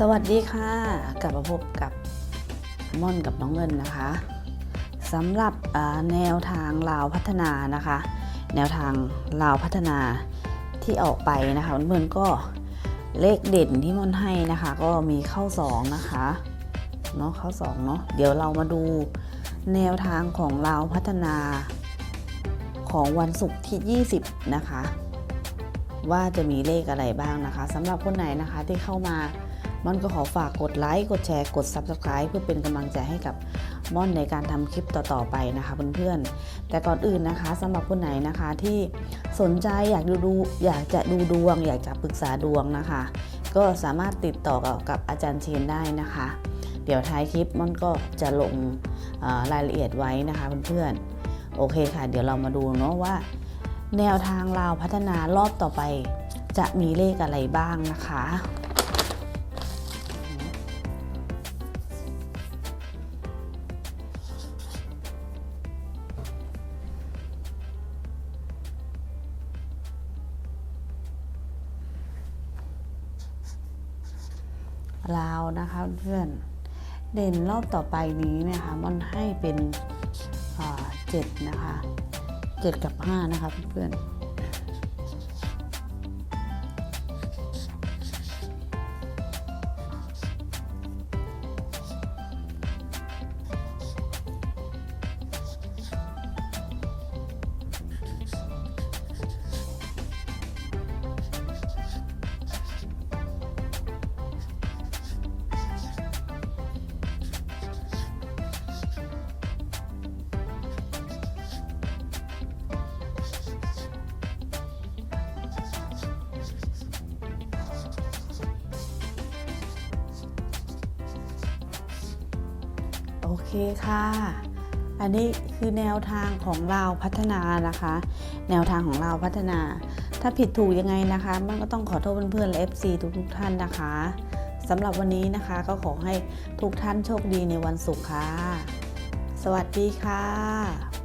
สวัสดีค่ะ กลับมาพบกับม่อนกับน้องเงินนะคะสำหรับแนวทางลาวพัฒนานะคะ แนวทางลาวพัฒนาที่ออกไปนะคะเพื่อนก็เลขเด่นที่ม่อนให้นะคะ ก็มีเข้าสองนะคะเนาะเข้าสองเนาะเดี๋ยวเรามาดูแนวทางของลาวพัฒนาของวันศุกร์ที่ 20 นะคะ ว่าจะมีเลขอะไรบ้างนะคะสำหรับคนไหนนะคะที่เข้ามา ม่อนก็ขอฝากกดไลค์ กดแชร์ กด Subscribe เพื่อเป็นกำลังใจให้กับม่อนในการทำคลิปต่อๆไปนะคะเพื่อนๆ แต่ก่อนอื่นนะคะสำหรับคนไหนนะคะที่สนใจอยากดูดูอยากจะดูดวง อยากจะปรึกษาดวงนะคะ ก็สามารถติดต่อกับกับอาจารย์เชนได้นะคะ เดี๋ยวท้ายคลิปม่อนก็จะลงรายละเอียดไว้นะคะเพื่อนๆ โอเคค่ะ เดี๋ยวเรามาดูเนาะว่า แนวทางลาพัฒนารอบต่อไปจะมีเลขอะไรบ้างนะคะ ลาวนะคะเพื่อนเด่นรอบต่อไปนี้นะคะมันให้เป็นเจ็ดนะคะเจ็ดกับห้านะคะเพื่อน เคค่ะ อันนี้คือแนวทางของเราพัฒนานะคะ แนวทางของเราพัฒนา ถ้าผิดถูกยังไงนะคะมันก็ต้องขอโทษเพื่อนๆและ FC ทุกๆท่านนะคะสำหรับวันนี้นะคะก็ขอให้ทุกท่านโชคดีในวันศุกร์ค่ะ สวัสดีค่ะ